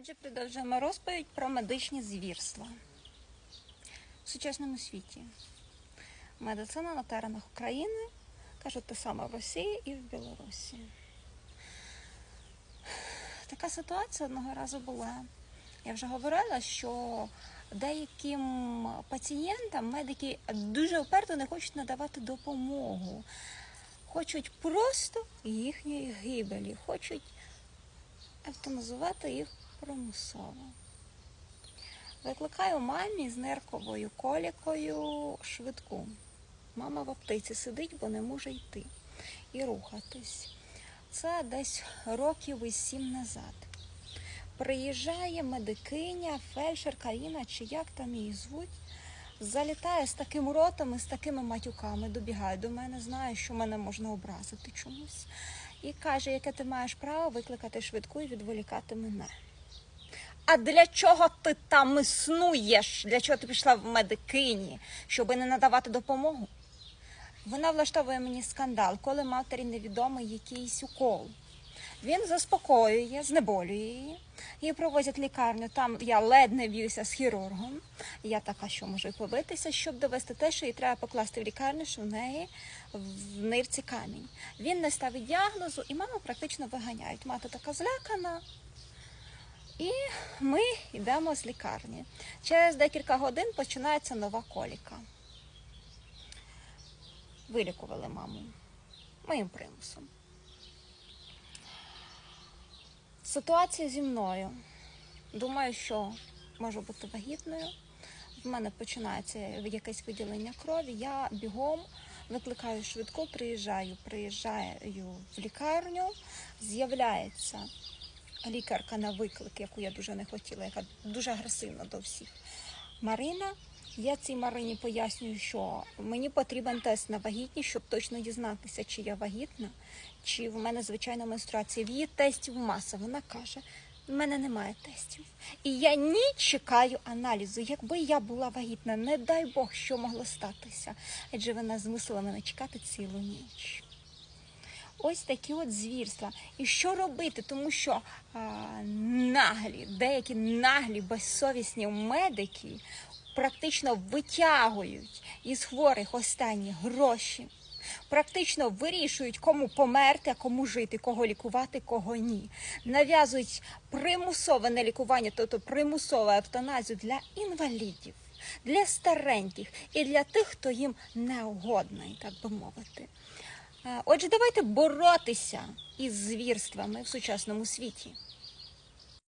Отже, продовжуємо розповідь про медичні звірства в сучасному світі. Медицина на теренах України, кажуть, те саме в Росії і в Білорусі. Така ситуація одного разу була. Я вже говорила, що деяким пацієнтам медики дуже уперто не хочуть надавати допомогу. Хочуть просто їхньої гибелі, хочуть евтаназувати їх примусово. Викликаю мамі з нирковою колікою швидку. Мама в аптеці сидить, бо не може йти і рухатись. Це десь років із сім назад. Приїжджає медикиня, фельдшер Каріна, чи як там її звуть, залітає з таким ротом і з такими матюками, добігає до мене, знає, що мене можна образити чомусь. І каже, яке ти маєш право викликати швидку і відволікати мене. А для чого ти там існуєш? Для чого ти пішла в медикині, щоб не надавати допомогу? Вона влаштовує мені скандал, коли матері невідомий якийсь укол. Він заспокоює, знеболює її. Її провозять в лікарню. Там я ледь не б'юся з хірургом. Я така, що можу побитися, щоб довести те, що їй треба покласти в лікарню, що в неї в нирці камінь. Він не ставить діагнозу, і маму практично виганяють. Мати така злякана. І ми йдемо з лікарні. Через декілька годин починається нова коліка. Вилікували маму моїм примусом. Ситуація зі мною. Думаю, що можу бути вагітною. В мене починається якесь виділення крові. Я бігом викликаю швидку, приїжджаю, приїжджаю в лікарню, з'являється лікарка на виклик, яку я дуже не хотіла, яка дуже агресивна до всіх. Марина. Я цій Марині пояснюю, що мені потрібен тест на вагітність, щоб точно дізнатися, чи я вагітна, чи в мене звичайна менструація. В її тестів маса. Вона каже: в мене немає тестів. І я ні чекаю аналізу. Якби я була вагітна, не дай Бог, що могло статися. Адже вона змусила мене чекати цілу ніч. Ось такі от звірства. І що робити? Тому що а, наглі, деякі наглі, безсовісні медики практично витягують із хворих останні гроші, практично вирішують, кому померти, а кому жити, кого лікувати, кого ні. Нав'язують примусове нелікування, тобто примусову евтаназію для інвалідів, для стареньких і для тих, хто їм не угодний, так би мовити. Е, Отже, давайте боротися із звірствами в сучасному світі.